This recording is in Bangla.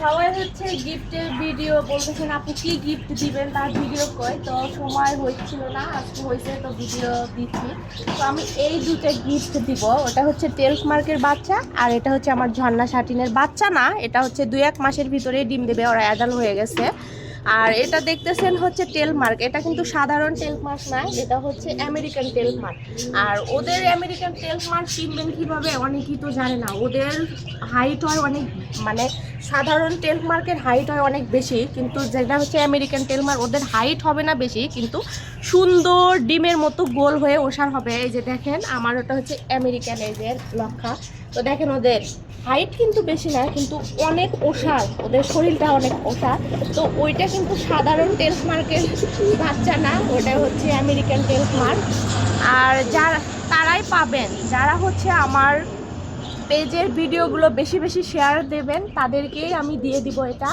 সবাই হচ্ছে গিফটের ভিডিও বলতেছেন, আপনি কি গিফট দিবেন? তার ভিডিও কয়, তো সময় হচ্ছিল না, আজকে হয়েছে, তো ভিডিও দিচ্ছি। তো আমি এই দুটো গিফট দিব, ওটা হচ্ছে টেলস মার্কের বাচ্চা, আর এটা হচ্ছে আমার ঝর্ণা সাটিনের বাচ্চা না, এটা হচ্ছে দু এক মাসের ভিতরে ডিম দেবে, ওরা অ্যাডাল হয়ে গেছে। আর এটা দেখতেছেন হচ্ছে টেল মার্ক। এটা কিন্তু সাধারণ টেল মার্ক না, এটা হচ্ছে আমেরিকান টেল মার্ক। আর ওদের আমেরিকান টেল মার্ক কিনবেন কীভাবে অনেকেই তো জানে না। ওদের হাইট হয় অনেক মানে সাধারণ টেল মার্কের হাইট হয় অনেক বেশি, কিন্তু যেটা হচ্ছে আমেরিকান টেল মার্ক, ওদের হাইট হবে না বেশি, কিন্তু সুন্দর ডিমের মতো গোল হয়ে ওষার হবে। এই যে দেখেন, আমার ওটা হচ্ছে আমেরিকান যে লক্ষা। তো দেখেন ওদের হাইট কিন্তু বেশি না, কিন্তু অনেক ওষার, ওদের শরীরটা অনেক ওষার। তো ওইটা কিন্তু সাধারণ টেলস মার্কের বাচ্চা না ওটা হচ্ছে আমেরিকান টেলস মার্ক আর যারা, তারাই পাবেন। যারা হচ্ছে আমার পেজের ভিডিওগুলো বেশি বেশি শেয়ার দেবেন, তাদেরকেই আমি দিয়ে দিব এটা।